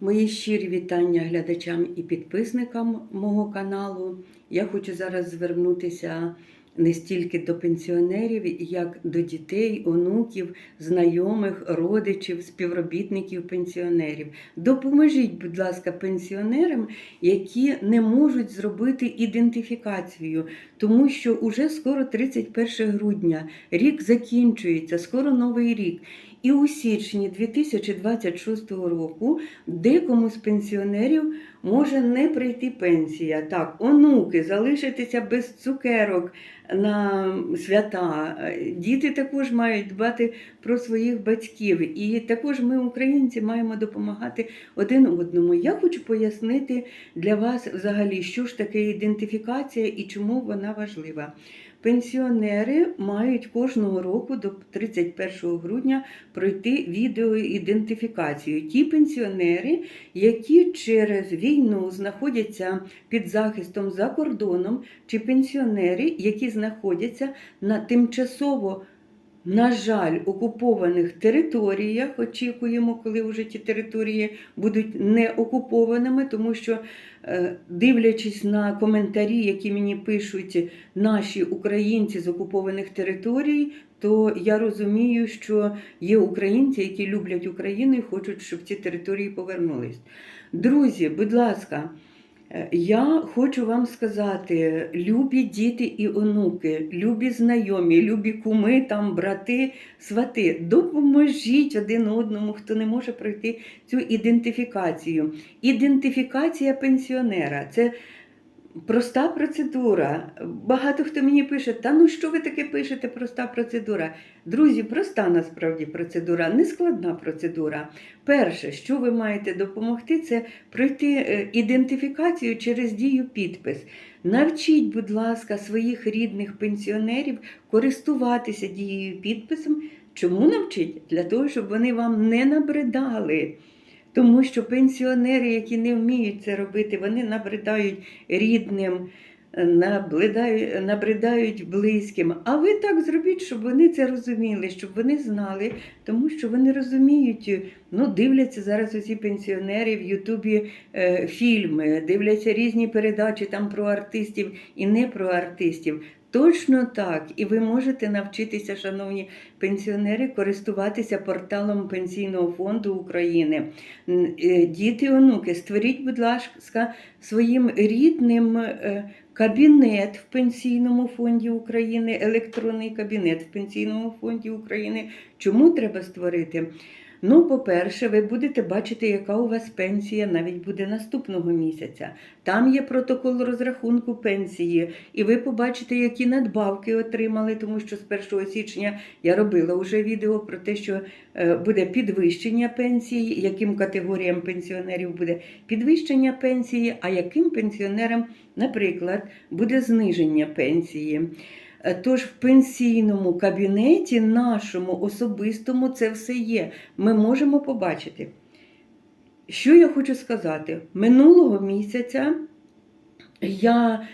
Мої щирі вітання глядачам і підписникам мого каналу. Я хочу зараз звернутися не стільки до пенсіонерів, як до дітей, онуків, знайомих, родичів, співробітників пенсіонерів. Допоможіть, будь ласка, пенсіонерам, які не можуть зробити ідентифікацію, тому що уже скоро 31 грудня, рік закінчується, скоро новий рік. І у січні 2026 року декому з пенсіонерів може не прийти пенсія. Так, онуки залишитися без цукерок на свята. Діти також мають дбати про своїх батьків. І також ми, українці, маємо допомагати один одному. Я хочу пояснити для вас взагалі, що ж таке ідентифікація і чому вона важлива. Пенсіонери мають кожного року до 31 грудня пройти відеоідентифікацію. Ті пенсіонери, які через війну знаходяться під захистом за кордоном, чи пенсіонери, які знаходяться на тимчасово. На жаль, окупованих територіях очікуємо, коли вже ті території будуть не окупованими, тому що, е, дивлячись на коментарі, які мені пишуть наші українці з окупованих територій, то я розумію, що є українці, які люблять Україну і хочуть, щоб ці території повернулись. Друзі, будь ласка. Е, Я хочу вам сказати, любі діти і онуки, любі знайомі, любі куми, там, брати, свати, допоможіть один одному, хто не може пройти цю ідентифікацію. Ідентифікація пенсіонера це проста процедура. Багато хто мені пише, та ну що ви таке пишете, проста процедура. Друзі, проста насправді процедура, нескладна процедура. Перше, що ви маєте допомогти, це пройти е, ідентифікацію через дію підпис. Навчіть, будь ласка, своїх рідних пенсіонерів користуватися дією підписом. Чому навчить? Для того, щоб вони вам не набридали. Тому що пенсіонери, які не вміють це робити, вони набридають рідним, набридають, набридають близьким. А ви так зробіть, щоб вони це розуміли, щоб вони знали, тому що вони розуміють, ну, дивляться зараз усі пенсіонери в Ютубі е, фільми, дивляться різні передачі там про артистів і не про артистів. Точно так, і ви можете навчитися, шановні пенсіонери, користуватися порталом Пенсійного фонду України. Е, Діти, онуки, створіть, будь ласка, своїм рідним е, кабінет в Пенсійному фонді України, електронний кабінет в Пенсійному фонді України. Чому треба створити? Ну, по-перше, ви будете бачити, яка у вас пенсія навіть буде наступного місяця. Там є протокол розрахунку пенсії, і ви побачите, які надбавки отримали, тому що з 1 січня я робила вже відео про те, що е, буде підвищення пенсії, яким категоріям пенсіонерів буде підвищення пенсії, а яким пенсіонерам, наприклад, буде зниження пенсії. Е, Тож в пенсійному кабінеті нашому особистому це все є. Ми можемо побачити. Що я хочу сказати? Минулого місяця я,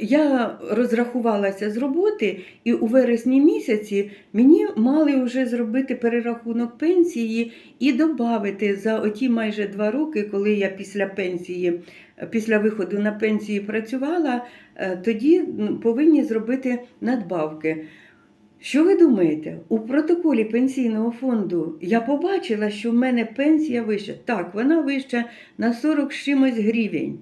я розрахувалася з роботи, і у вересні місяці мені мали вже зробити перерахунок пенсії і додати за оті майже два роки, коли я після пенсії, після виходу на пенсію працювала, е, тоді повинні зробити надбавки. Що ви думаєте? У протоколі пенсійного фонду я побачила, що в мене пенсія вища. Так, вона вища на 40 чимось гривень.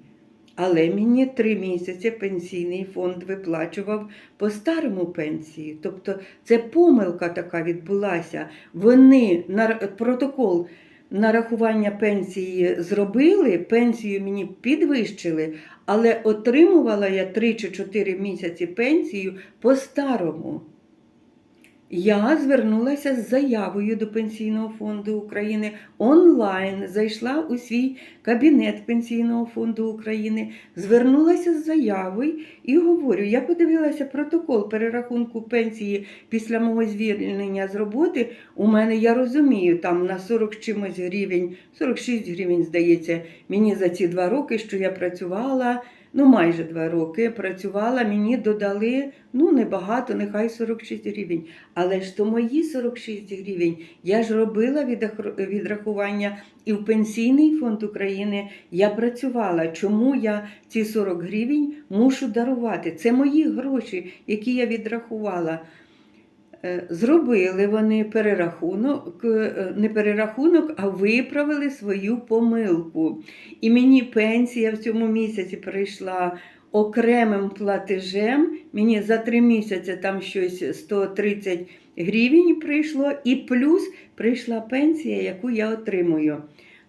Але мені три місяці пенсійний фонд виплачував по старому пенсії. Тобто це помилка така відбулася. Вони на протокол нарахування пенсії зробили, пенсію мені підвищили, але отримувала я 3 чи 4 місяці пенсію по старому. Я звернулася з заявою до Пенсійного фонду України онлайн, зайшла у свій кабінет Пенсійного фонду України, звернулася з заявою і говорю: я подивилася протокол перерахунку пенсії після мого звільнення з роботи. У мене я розумію, там на 40 чимось гривень, 46 гривень, здається, мені за ці два роки, що я працювала. Ну майже два роки працювала, мені додали ну небагато, нехай 46 гривень. Але ж то мої 46 гривень. Я ж робила відрахування і в Пенсійний фонд України я працювала. Чому я ці 40 гривень мушу дарувати? Це мої гроші, які я відрахувала. Е, Зробили вони перерахунок, е, не перерахунок, а виправили свою помилку. І мені пенсія в цьому місяці прийшла окремим платежем. Мені за три місяці там щось 130 гривень прийшло, і плюс прийшла пенсія, яку я отримую.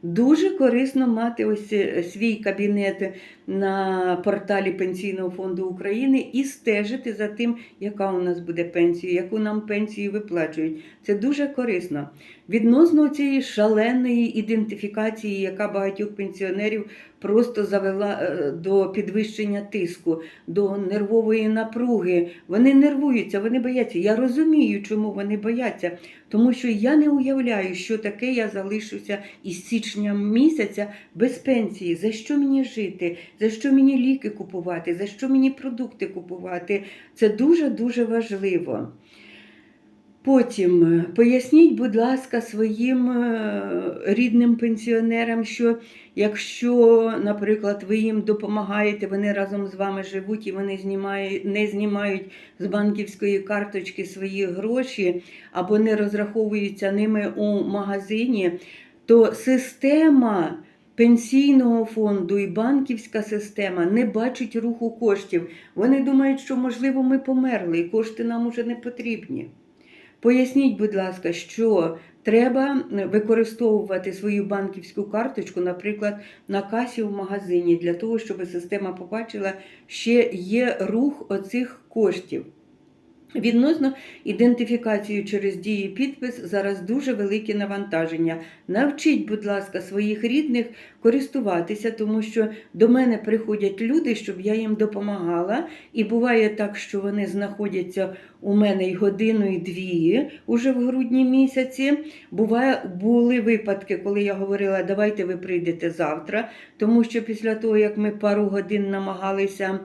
Дуже корисно мати ось е, свій кабінет на порталі Пенсійного фонду України і стежити за тим, яка у нас буде пенсія, яку нам пенсію виплачують. Це дуже корисно. Відносно цієї шаленої ідентифікації, яка багатьох пенсіонерів просто завела е, до підвищення тиску, до нервової напруги. Вони нервуються, вони бояться. Я розумію, чому вони бояться, тому що я не уявляю, що таке я залишуся із січня місяця без пенсії. За що мені жити? За що мені ліки купувати? За що мені продукти купувати? Це дуже дуже важливо. Потім е, поясніть, будь ласка, своїм е, рідним пенсіонерам, що якщо, наприклад, ви їм допомагаєте, вони разом з вами живуть і вони знімають, не знімають з банківської карточки свої гроші або не розраховуються ними у магазині, то система пенсійного фонду і банківська система не бачить руху коштів. Вони думають, що можливо ми померли, і кошти нам уже не потрібні. Поясніть, будь ласка, що треба використовувати свою банківську карточку, наприклад, на касі в магазині, для того, щоб система побачила, ще є рух оцих коштів. Відносно ідентифікації через дії підпис зараз дуже велике навантаження. Навчіть, будь ласка, своїх рідних користуватися, тому що до мене приходять люди, щоб я їм допомагала. І буває так, що вони знаходяться у мене і годину, і дві уже в грудні місяці. Буває, були випадки, коли я говорила, давайте ви прийдете завтра, тому що після того, як ми пару годин намагалися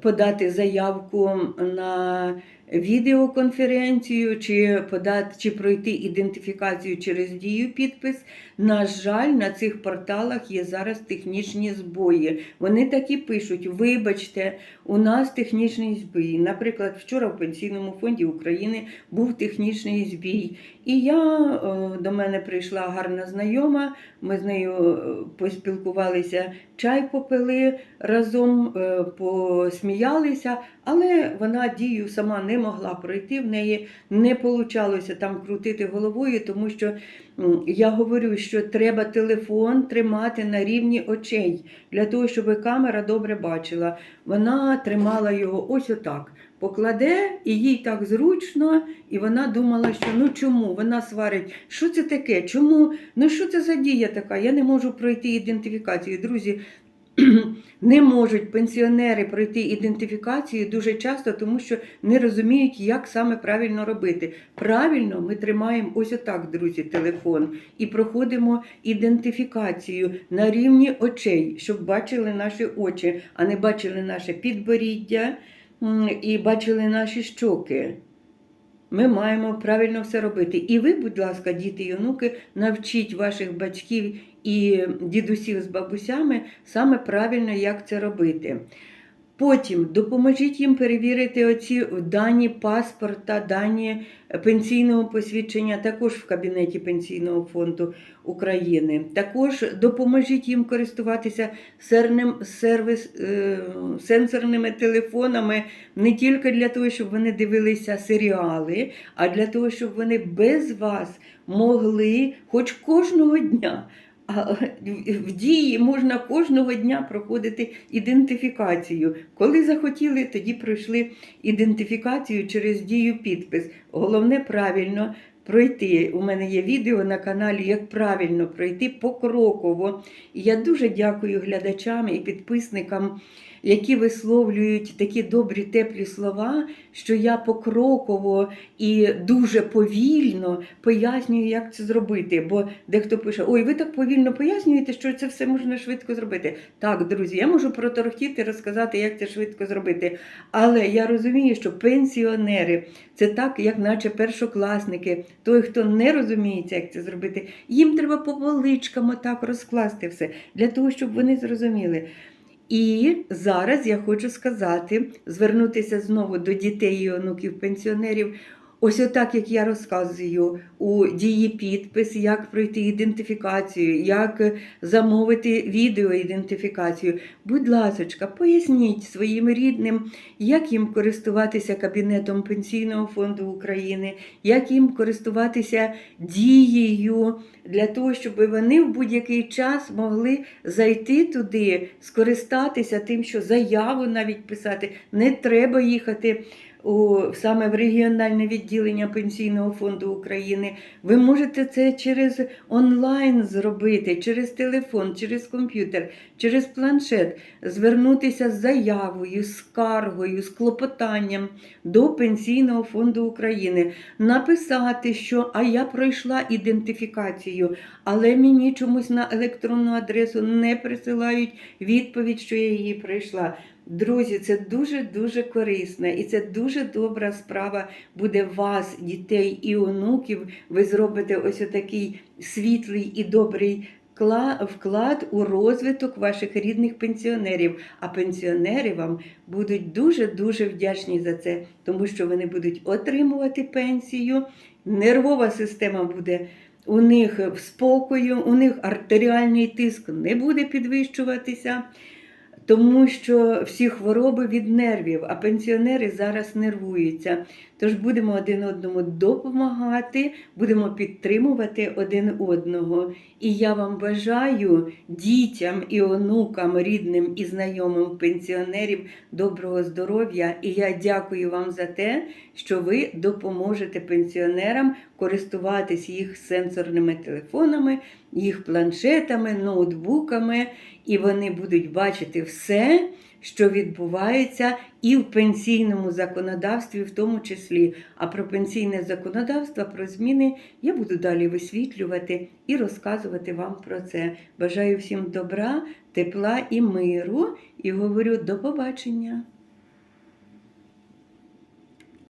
подати заявку на відеоконференцію, чи подати, чи пройти ідентифікацію через дію підпис. На жаль, на цих порталах є зараз технічні збої. Вони такі пишуть: вибачте, у нас технічний збій. Наприклад, вчора в Пенсійному фонді України був технічний збій. І я е, до мене прийшла гарна знайома. Ми з нею е, поспілкувалися, чай попили разом, е, посміялися, але вона дію сама не могла пройти. В неї не получалося там крутити головою, тому що я говорю, що треба телефон тримати на рівні очей для того, щоб камера добре бачила. Вона тримала його ось отак. Покладе, і їй так зручно, і вона думала, що ну чому вона сварить, що це таке? Чому? Ну що це за дія така? Я не можу пройти ідентифікацію. Друзі, не можуть пенсіонери пройти ідентифікацію дуже часто, тому що не розуміють, як саме правильно робити. Правильно, ми тримаємо ось отак, друзі, телефон і проходимо ідентифікацію на рівні очей, щоб бачили наші очі, а не бачили наше підборіддя і бачили наші щоки. Ми маємо правильно все робити. І ви, будь ласка, діти і онуки, навчіть ваших батьків і дідусів з бабусями саме правильно, як це робити. Потім допоможіть їм перевірити оці дані паспорта, дані пенсійного посвідчення, також в кабінеті Пенсійного фонду України. Також допоможіть їм користуватися серним, сервіс, е, сенсорними телефонами не тільки для того, щоб вони дивилися серіали, а для того, щоб вони без вас могли хоч кожного дня. А в дії можна кожного дня проходити ідентифікацію. Коли захотіли, тоді пройшли ідентифікацію через дію підпис. Головне правильно пройти. У мене є відео на каналі, як правильно пройти покроково. І я дуже дякую глядачам і підписникам які висловлюють такі добрі, теплі слова, що я покроково і дуже повільно пояснюю, як це зробити. Бо дехто пише: Ой, ви так повільно пояснюєте, що це все можна швидко зробити. Так, друзі, я можу проторохтіти, розказати, як це швидко зробити. Але я розумію, що пенсіонери це так, як наче першокласники. Той, хто не розуміється, як це зробити, їм треба по поличкам отак розкласти все для того, щоб вони зрозуміли. І зараз я хочу сказати, звернутися знову до дітей і онуків пенсіонерів. Ось отак, як я розказую у дії підпис, як пройти ідентифікацію, як замовити відеоідентифікацію. Будь ласочка, поясніть своїм рідним, як їм користуватися Кабінетом Пенсійного фонду України, як їм користуватися дією для того, щоб вони в будь-який час могли зайти туди, скористатися тим, що заяву навіть писати. Не треба їхати у, саме в регіональне відділення Пенсійного фонду України. Ви можете це через онлайн зробити, через телефон, через комп'ютер, через планшет, звернутися з заявою, з скаргою, з клопотанням до Пенсійного фонду України, написати, що а я пройшла ідентифікацію, але мені чомусь на електронну адресу не присилають відповідь, що я її пройшла. Друзі, це дуже-дуже корисно і це дуже добра справа буде вас, дітей і онуків. Ви зробите ось отакий світлий і добрий вклад у розвиток ваших рідних пенсіонерів. А пенсіонери вам будуть дуже-дуже вдячні за це, тому що вони будуть отримувати пенсію, нервова система буде. У них в спокою, у них артеріальний тиск не буде підвищуватися тому що всі хвороби від нервів, а пенсіонери зараз нервуються. Тож будемо один одному допомагати, будемо підтримувати один одного. І я вам бажаю дітям і онукам, рідним і знайомим пенсіонерів доброго здоров'я. І я дякую вам за те, що ви допоможете пенсіонерам користуватись їх сенсорними телефонами, їх планшетами, ноутбуками, і вони будуть бачити все, що відбувається і в пенсійному законодавстві, в тому числі. А про пенсійне законодавство, про зміни я буду далі висвітлювати і розказувати вам про це. Бажаю всім добра, тепла і миру, і говорю до побачення.